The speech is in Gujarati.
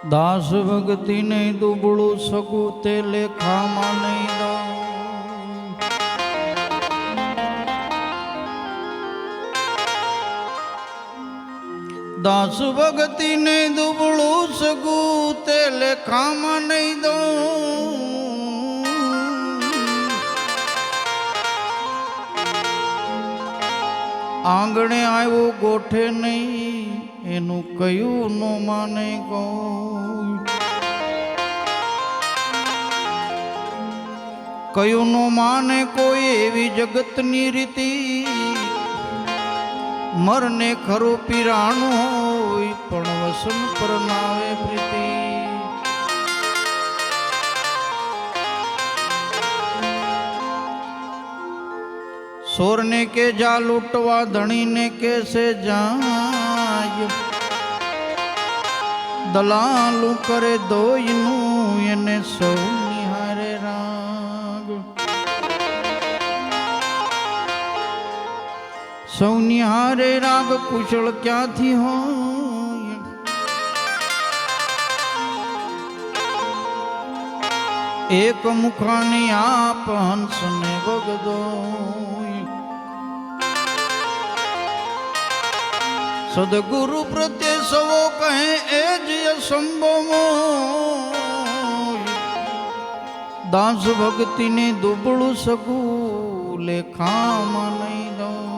દાસ ભક્તિને દુબળું સગું તે લેખામાં નહીં દાસ ભક્તિ નહીં દુબળું સગું તે લેખામાં નહીં દઉં આંગણે આવ્યો ગોઠે નહીં, એનું કયું નો માને ગો કયું નો માને કોઈ એવી જગતની રીતિ, મરને ખરું પીરાણું હોય, પણ વસન પર નાવે પ્રીતિ. સોરને કે જા લૂંટવા, ધણીને કે છે જાય. દલાલું કરે દોયનું એને સૌ નિહારે રાગ. સૌ નિહારે રાગ, કુશળ ક્યાંથી હોય? એક મુખાની આપ હંસને વગદો. સદગુરુ પ્રત્યે સવો કહે એ જ અસંભવો દાસ ભક્તિને દુબળું સગું લેખામાં નહીં દઉં